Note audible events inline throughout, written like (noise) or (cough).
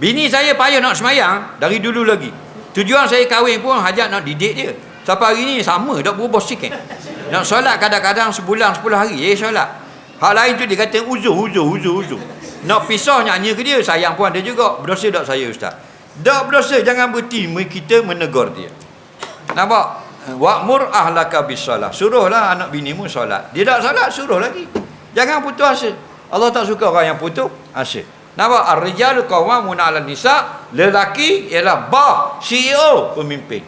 Bini saya payah nak semayang dari dulu lagi. Tujuan saya kahwin pun hajat nak didik dia. Sampai hari ni sama, tak berubah sikit. Nak solat kadang-kadang sebulan, sepuluh hari, eh solat. Hal lain tu dia kata uzur, uzur, uzur, uzur. Nak pisah nyanyi ke dia, sayang pun ada juga. Berdosa tak saya Ustaz? Tak berdosa, jangan berhenti kita menegur dia. Nampak? Wa'mur ahlaka bisalah. Suruhlah anak binimu solat. Dia tak solat, suruh lagi. Jangan putus asa. Allah tak suka orang yang putus asa. Nampak? Ar-rijalu qawwamuna 'alan nisa. Lelaki ialah bah, CEO, pemimpin.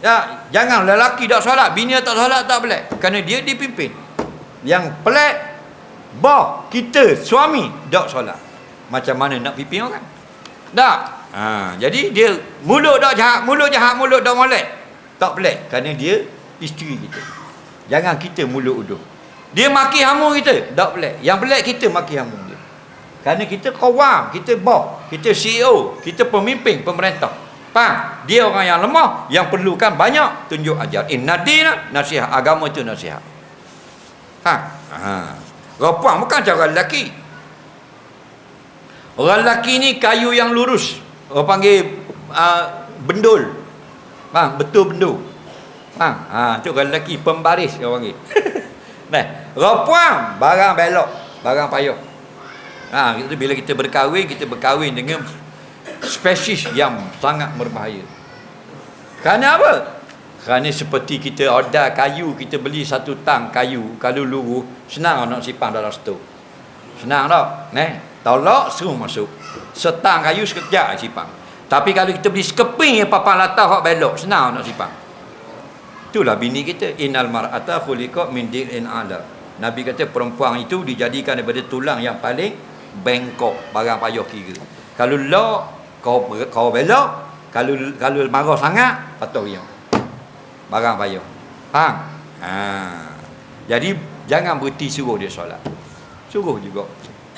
Ya, jangan lelaki tak solat, bini tak solat tak boleh. Kerana dia dipimpin. Yang pelik bah kita suami tak solat. Macam mana nak pimpin orang? Tak. Ha, jadi dia mulut tak jahat, mulut jahat, mulut tak molek. Tak pelik kerana dia isteri kita. Jangan kita mulut uduh. Dia maki hamu kita, tak pelik. Yang pelik kita maki hamu. Kerana kita kawam, kita bos, kita CEO, kita pemimpin pemerintah. Faham? Dia orang yang lemah, yang perlukan banyak tunjuk ajar. Inna dina nasihat. Agama itu nasihat. Ha? Ha. Rupuan bukan cara lelaki. Orang lelaki ni kayu yang lurus. Orang panggil uh, bendul. Faham? Betul bendul. Faham? Ha, tu orang lelaki pembaris orang panggil. (laughs) nah, rupuan barang belok, barang payah. Ha, itu bila kita berkahwin, kita berkahwin dengan spesies yang sangat berbahaya. Kerana apa? Kerana seperti kita order kayu, kita beli satu tang kayu, kalau luruh, senang nak simpan dalam stok. Senang tak? Neh, tolak, suruh masuk. Setang kayu sekejap simpan. Tapi kalau kita beli sekeping papan latah hak belok, senang nak simpan. Itulah bini kita. Innal mar'ata khuliqa min dir'in ala. Nabi kata perempuan itu dijadikan daripada tulang yang paling bengkok, barang payah kira. Kalau lock, kau kau belok, kalau kalau marah sangat, patuh yang. Barang payah. Faham? Ha. Jadi jangan berhenti suruh dia solat. Suruh juga.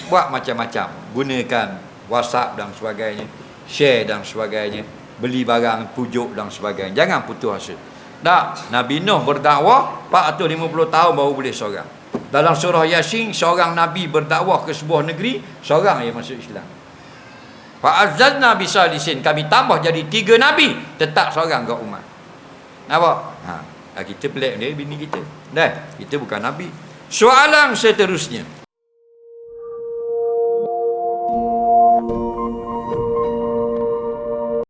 Buat macam-macam. Gunakan WhatsApp dan sebagainya, share dan sebagainya, beli barang pujuk dan sebagainya. Jangan putus asa. Tak, Nabi Nuh berdakwah 450 tahun baru boleh seorang. Dalam surah Yasin seorang nabi berdakwah ke sebuah negeri, seorang yang masuk Islam. Fa azzalna bi salisin kami tambah jadi tiga nabi, tetap seorang ke umat. Nampak? Ha. ha, kita pelik dia bini kita. Dah, kita bukan nabi. Soalan seterusnya.